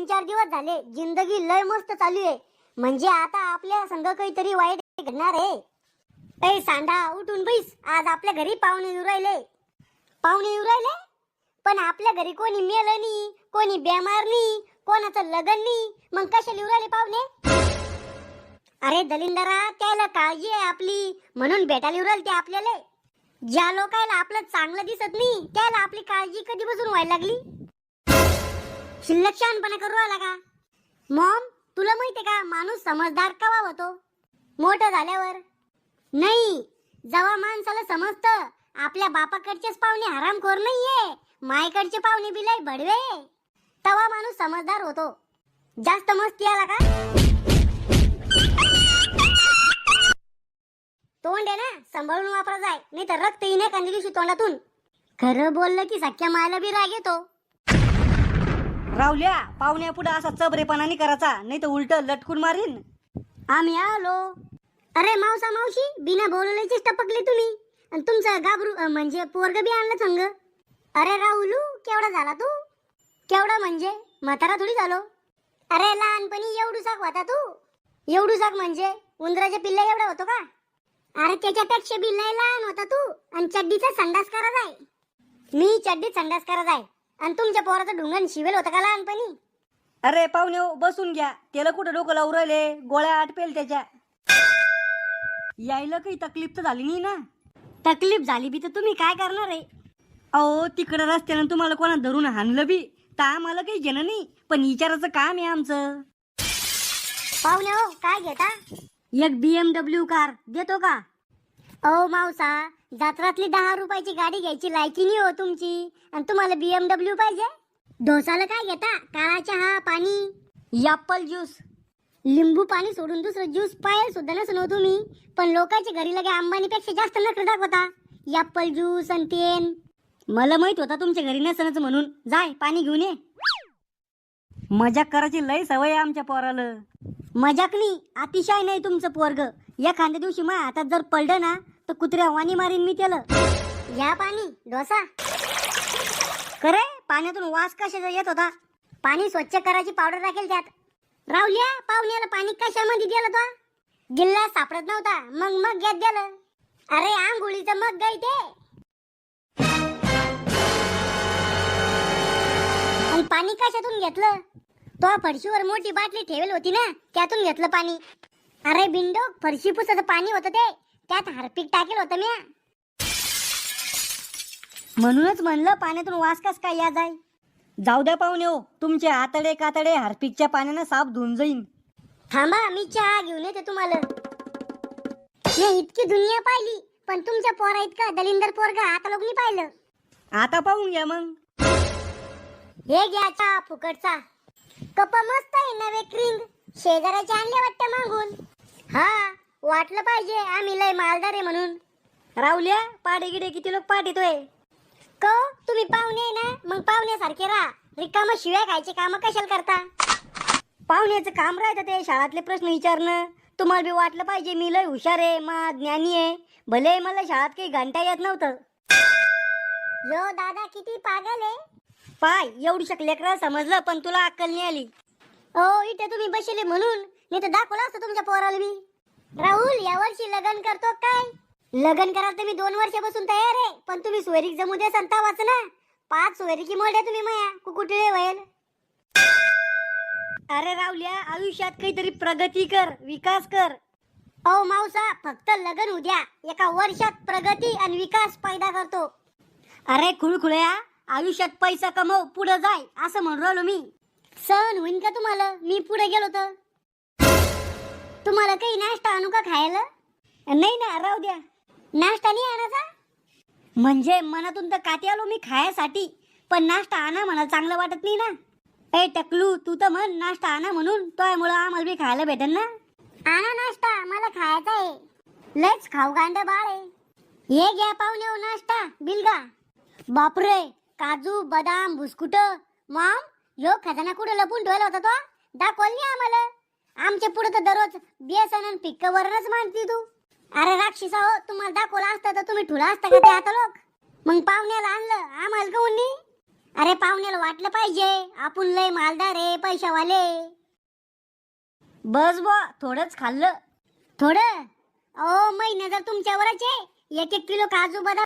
तीन चार दिवस झाले जिंदगी लय मस्त चालू आहे. म्हणजे आता आपल्या संघ काहीतरी वाईट घडणार आहे. ए सांडा उठून बैस. आज आपल्या घरी पाहुणे येऊ राहिले. पाहुणे येऊ राहिले? पण आपल्या घरी कोणी मेलं नाही कोणी बेमार नाही कोणाचं लग्न नाही. मग कशा येऊ राहिले पाहुणे? अरे दलिंदरा त्याला काळजी आहे आपली. म्हणून भेटायला येऊ राहिले ते आपल्याला. ज्या लोकायला आपलं चांगलं दिसत नाही त्याला आपली काळजी कधीपासून व्हायला लागली? शिल्लक शहाणपणा करू आला का? मॉम तुला माहितीये का माणूस समजदार कवा होतो? मोठं झाल्यावर. नाही जेव्हा माणसाला समजतं आपल्या बापाकडचेच पाहुणे आरामखोर नाहीये. मायकडचे पाहुणे बिलाय भडवे. तवा माणूस समजदार होतो. जास्त मस्ती आला का? तोंड आहे ना सांभाळून वापरा जाय. नाही तर रक्त येणे एखाद्या तोंडातून. खरं बोललं की सख्या मायला बी राग येतो. रावल्या पाहुण्या पुढे असा चबरेपणा नाही करायचा नाही तर उलट लटकून मारीन. आम्ही आलो. अरे मावसा मावशी बिना बोलवल्याचीच टपकले तुम्ही. आणि तुमचं गाबरू अं, म्हणजे पोरग बी आणलं संग. अरे राहुलू केवढा झाला तू? केवढा म्हणजे? म्हातारा थोडी झालो अरे लहानपणी एवढू साक होता तू. एवढूसाक म्हणजे? उंदराच्या पिल्ला एवढा होतो का? अरे त्याच्यापेक्षा बी लय लहान होता तू. आणि चड्डीचा संडास करत आहे मी चड्डीत संडास करत आहे आणि तुमच्या पोराचं ढुंगण शिवेल होतं का लहानपणी? अरे पाहुणे हो, बसून घ्या. त्याला कुठं डोकं लावून राहिले? गोळ्या आटपेल त्याच्या. यायला काही तकलीफ तर झाली नाही ना? तकलीफ झाली बी तर तुम्ही काय करणार आहे? अहो तिकडं रस्त्यानं तुम्हाला कोणा धरून हाणलं बी? तर आम्हाला काही घेणं नाही. पण विचाराचं काम आहे आमचं. पाहुणे हो काय घेता? एक बीएमडब्ल्यू कार देतो का? ओ मावसा जत्रातली दहा रुपयाची गाडी घ्यायची लायकी नाही हो तुमची. आणि तुम्हाला बीएमडब्ल्यू पाहिजे. डोसाला काय घेता? काळा चहा पाणी. ॲपल ज्यूस लिंबू पाणी सोडून दुसरं ज्यूस पायल सुद्धा नसून हो तुम्ही पण लोकांच्या घरी लगे अंबानीपेक्षा जास्त नखरे दाखवता. ॲपल ज्यूस आणि तेन. मला माहीत होता तुमच्या घरी नसनच म्हणून. जाय पाणी घेऊन ये. मजाक करायची लय सवय आहे आमच्या पोराला. मजाक नाही अतिशय नाही तुमचं पोरग. एखाद्या दिवशी माझ्या हातात जर पडलं ना तर कुत्र्या वाणी मारीन मी त्याला. घ्या पाणी डोसा. करे पाण्यातून वास कशाचा येत होता? पाणी स्वच्छ करायची पावडर टाकेल त्यात. राहुल्या पाहुण्याला पाणी कशामध्ये दिलं तो? गिल्ला सापडत नव्हता. मग मग घेत दिलं अरे आंघोळीचं मग गाय ते. आणि पाणी कशातून घेतलं? तो फरशीवर मोठी बाटली ठेवेल होती ना त्यातून घेतलं पाणी. अरे बिंडो फरशी पुसाचं पाणी होतं ते. त्यात हारपीक टाकेल होतं म्या. म्हणूनच म्हणलं पाण्यातून वास कस काय या जाय जाऊ द्या पाहुणे हो तुमचे आतडे कातडे हार्पिकच्या पाण्यानं साफ धुवून जाईन. थांबा मी चहा घेऊन येते तुम्हाला. मी इतकी दुनिया पाहिली पण तुमच्या पोरा इतका दलिंदर पोरगा आता लोकनी पाहिलं. आता पाहून घ्या मग. हे घ्या चहा फुकटचा. कप मस्त आहे नवे क्रिंग शेजाऱ्याचे आणले वाटतं मागून. हा. वाटलं पाहिजे आम्ही लय मालदार आहे म्हणून. रावल्या पाडे गिडे किती लोक पाठ येतोय क तुम्ही पाहुणे आहे ना मग पाहुण्यासारखे राहा. रिकाम शिव्या खायचे काम कशाला करता? पाहुण्याचं काम राहतं ते शाळातले प्रश्न विचारणं. तुम्हाला बी वाटलं पाहिजे मी लय हुशार आहे मा ज्ञानी आहे. भले मला शाळात काही घंटा येत नव्हतं. यो दादा किती पागल आहे? पाय एवढी लेकरं समजलं पण तुला अक्कल नाही आली. ओ इथे तुम्ही बसले म्हणून. नाही तर दाखवलं असतं तुमच्या पोराला मी. राहुल यावर्षी लग्न करतो काय? लग्न कराल तर मी दोन वर्षापासून तयार आहे पण तुम्ही सोयरीक जमू द्या संता वाचना पाच सोयरीकी मोठ्या तुम्ही माया कुकुटळे होईल अरे रावल्या आयुष्यात काहीतरी प्रगती कर विकास कर. अहो मावसा फक्त लग्न उद्या. एका वर्षात प्रगती आणि विकास पैदा करतो. अरे खुळखुळ्या आयुष्यात पैसा कमव पुढे जाय असं म्हणून राहिलो मी. सण होईन का तुम्हाला? मी पुढे गेलो तर? तुम्हाला काही नाश्ता आणू का खायला? नाही ना राहू द्या. नाश्ता नाही आणायचा? म्हणजे मनातून तर काती आलो मी खायासाठी. पण नाश्ता आणा मला चांगलं वाटत नाही ना. ए टकलू तू तर म्हण नाश्ता आणा म्हणून. तोयमुळं आम्हाला बी खायला भेटेल ना. आणा नाश्ता मला खायचा आहे. लयच खाऊ गांड बाळ आहे. हे घ्या पाहुणे हो नाश्ता बिलगा. बापरे काजू बदाम बुस्कुट. मॉम यो खजाना कुठे लपून ठेवला होता तो? दाखवल नाही आम्हाला. आमच्या पुढे तर दररोज बेसन पिक्कावरच मांडती तू. अरे राक्षस हो तुम्हाला दाखवला असता तर तुम्ही ठुला असता का ते आता लोक? मग पाहुण्याला आणलं आम्हाला का अरे पाहुण्याला वाटलं पाहिजे आपण लय मालदार आहे पैशावाले. बस बो थोडंच खाल्लं. थोडं? ओ महिना जर तुमच्यावरच आहे एक एक किलो काजू बदाम